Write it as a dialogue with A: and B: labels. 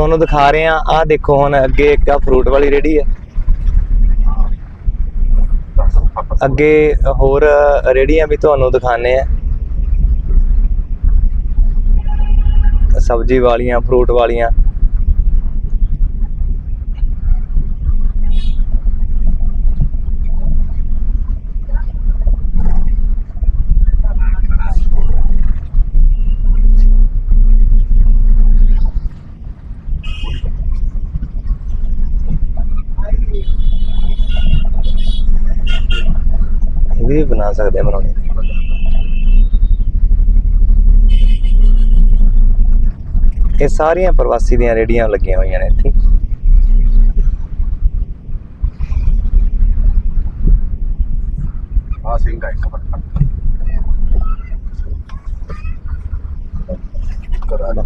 A: ਤੁਹਾਨੂੰ ਦਿਖਾ ਰਹੇ ਆ ਆਹ ਦੇਖੋ ਹੁਣ ਅੱਗੇ ਇੱਕ ਆ ਫਰੂਟ ਵਾਲੀ ਰੇੜੀ ਹੈ। ਅੱਗੇ ਹੋਰ ਰੇੜੀਆਂ ਵੀ ਤੁਹਾਨੂੰ ਦਿਖਾਣੇ ਆ ਸਬਜ਼ੀ ਵਾਲੀਆਂ ਫਰੂਟ ਵਾਲੀਆਂ। ਇਹ ਵੀ ਬਣਾ ਸਕਦੇ ਆ ਬਣਾਉਣੇ। ਇਹ ਸਾਰੀਆਂ ਪ੍ਰਵਾਸੀ ਦੀਆਂ ਰੇੜੀਆਂ ਲੱਗੀਆਂ ਹੋਈਆਂ ਨੇ ਇੱਥੇ।
B: ਆ ਸਿੰਘ ਮਿੰਟ
C: ਕਰਾ ਲਾ